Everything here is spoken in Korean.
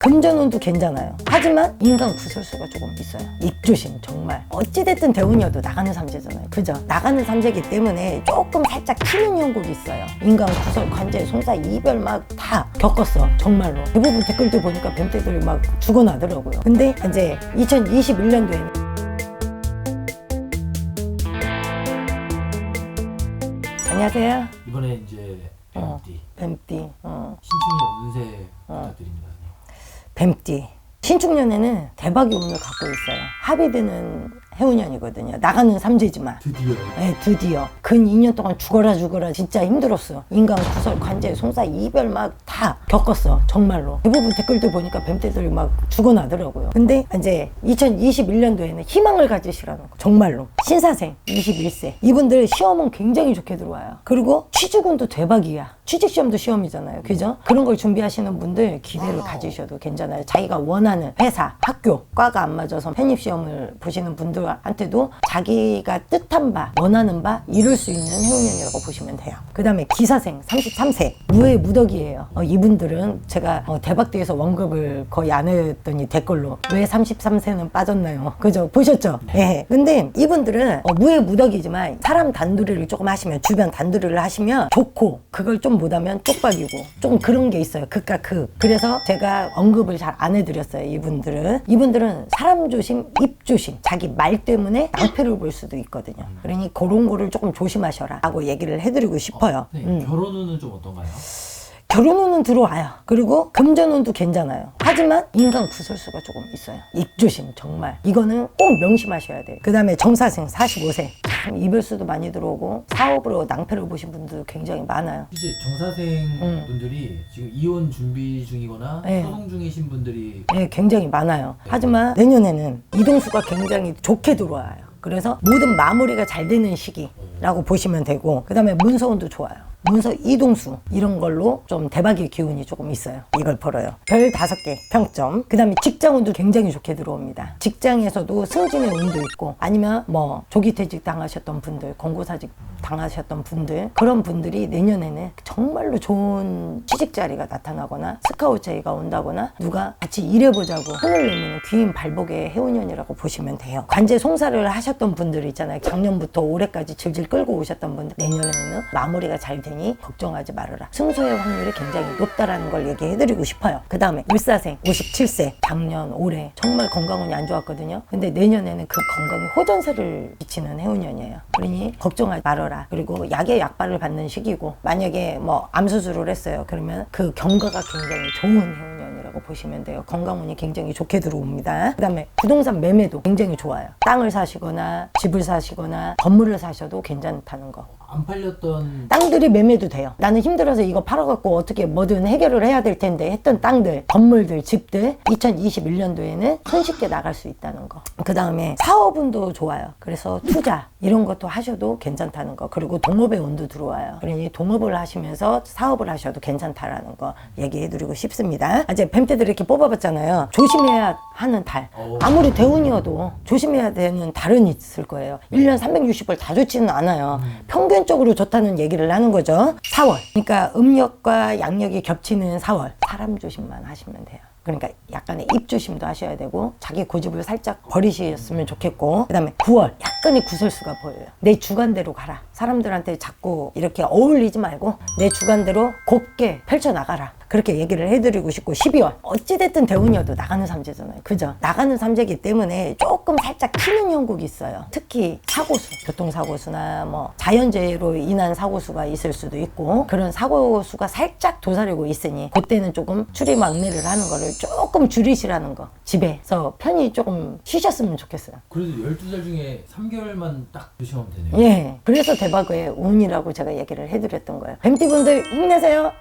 금전운도 괜찮아요. 하지만 인간 구설수가 조금 있어요. 입조심 정말. 어찌됐든 대운이어도 나가는 삼재잖아요. 그죠? 나가는 삼재기 때문에 조금 살짝 튀는 형국이 있어요. 인간 구설, 관제, 송사, 이별 막 다 겪었어. 정말로. 대부분 댓글들 보니까 뱀떼들이 막 죽어나더라고요. 근데 이제 2021년도에는 안녕하세요. 이번에 이제 어. 뱀띠 뱀띠. 어. 신축년 운세 부탁드립니다. 뱀띠. 신축년에는 대박의 운을 갖고 있어요. 합의되는 해운년이거든요. 나가는 삼재지만. 드디어 네, 드디어 근 2년 동안 죽어라 죽어라 진짜 힘들었어. 인간 구설, 관제, 송사, 이별 막 다 겪었어. 정말로. 대부분 댓글들 보니까 뱀떼들이 막 죽어나더라고요. 근데 이제 2021년도에는 희망을 가지시라는 거. 정말로. 신사생 21세. 이분들 시험은 굉장히 좋게 들어와요. 그리고 취직운도 대박이야. 취직시험도 시험이잖아요. 그죠? 그런 걸 준비하시는 분들 기대를 가지셔도 괜찮아요. 자기가 원하는 회사, 학교, 과가 안 맞아서 편입시험을 보시는 분들한테도 자기가 뜻한 바, 원하는 바 이룰 수 있는 해운년이라고 보시면 돼요. 그 다음에 기사생 33세. 무의 무덕이에요. 어, 이분들은 제가 어, 대박대에서 원급을 거의 안 했더니 댓글로 왜 33세는 빠졌나요? 그죠? 보셨죠? 예. 근데 이분들은 어, 무의 무덕이지만 사람 단둘이를 조금 하시면 주변 단둘이를 하시면 좋고 그걸 좀 못하면 쪽박이고 좀 그런 게 있어요. 극과 극. 그래서 제가 언급을 잘 안 해드렸어요. 이분들은 이분들은 사람 조심, 입 조심. 자기 말 때문에 낭패를 볼 수도 있거든요. 그러니 그런 거를 조금 조심하셔라라고 얘기를 해드리고 싶어요. 네, 음. 결혼 운은 좀 어떤가요? 결혼운은 들어와요. 그리고 금전운도 괜찮아요. 하지만 인간 구설수가 조금 있어요. 입조심 정말. 이거는 꼭 명심하셔야 돼요. 그 다음에 정사생 45세. 참 이별수도 많이 들어오고 사업으로 낭패를 보신 분들도 굉장히 많아요. 이제 정사생 음. 분들이 지금 이혼 준비 중이거나 네. 소송 중이신 분들이 네, 굉장히 많아요. 하지만 내년에는 이동수가 굉장히 좋게 들어와요. 그래서 모든 마무리가 잘 되는 시기라고 보시면 되고, 그 다음에 문서운도 좋아요. 문서 이동수 이런 걸로 좀 대박의 기운이 조금 있어요. 이걸 벌어요. 별 다섯 개 평점. 그 다음에 직장 운도 굉장히 좋게 들어옵니다. 직장에서도 승진의 운도 있고 아니면 뭐 조기 퇴직 당하셨던 분들, 공고사직 당하셨던 분들 그런 분들이 내년에는 정말로 좋은 취직 자리가 나타나거나 스카우트 제의가 온다거나 누가 같이 일해보자고 손을 내미는 귀인 발복의 해운년이라고 보시면 돼요. 관제 송사를 하셨던 분들 있잖아요. 작년부터 올해까지 질질 끌고 오셨던 분들 내년에는 마무리가 잘 되니 걱정하지 말아라. 승소의 확률이 굉장히 높다라는 걸 얘기해드리고 싶어요. 그 다음에 을사생 57세 작년 올해 정말 건강운이 안 좋았거든요. 근데 내년에는 그 건강에 호전세를 비치는 해운년이에요. 그러니 걱정하지 말아라. 그리고 약의 약발을 받는 시기고 만약에 뭐 암수술을 했어요. 그러면 그 경과가 굉장히 좋은 해운 년이라고 보시면 돼요. 건강운이 굉장히 좋게 들어옵니다. 그 다음에 부동산 매매도 굉장히 좋아요. 땅을 사시거나 집을 사시거나 건물을 사셔도 괜찮다는 거. 안 팔렸던 땅들이 매매도 돼요. 나는 힘들어서 이거 팔아갖고 어떻게 뭐든 해결을 해야 될 텐데 했던 땅들, 건물들, 집들 2021년도에는 손쉽게 나갈 수 있다는 거. 그 다음에 사업운도 좋아요. 그래서 투자 이런 것도 하셔도 괜찮다는 거. 그리고 동업의 운도 들어와요. 그러니 동업을 하시면서 사업을 하셔도 괜찮다라는 거 얘기해드리고 싶습니다. 이제 뱀 떼들 이렇게 뽑아봤잖아요. 조심해야 하는 달. 어. 아무리 대운이어도 조심해야 되는 달은 있을 거예요. 1년 360을 다 좋지는 않아요. 평균적으로 좋다는 얘기를 하는 거죠. 4월. 그러니까 음력과 양력이 겹치는 4월. 사람 조심만 하시면 돼요. 그러니까 약간의 입 조심도 하셔야 되고 자기 고집을 살짝 버리셨으면 좋겠고 그다음에 9월 약간의 구설수가 보여요. 내 주관대로 가라. 사람들한테 자꾸 이렇게 어울리지 말고 내 주관대로 곱게 펼쳐 나가라. 그렇게 얘기를 해드리고 싶고 12월. 어찌됐든 대운이어도 나가는 삼재잖아요. 그죠? 나가는 삼재기 때문에 조금 살짝 튀는 형국이 있어요. 특히 사고수. 교통사고수나 뭐 자연재해로 인한 사고수가 있을 수도 있고 그런 사고수가 살짝 도사리고 있으니 그때는 조금 추리막내를 하는 거를 조금 줄이시라는 거. 집에서 편히 조금 쉬셨으면 좋겠어요. 그래도 12달 중에 3개월만 딱 드시면 되네요. 예. 그래서 대박의 운이라고 제가 얘기를 해드렸던 거예요. 뱀띠분들 힘내세요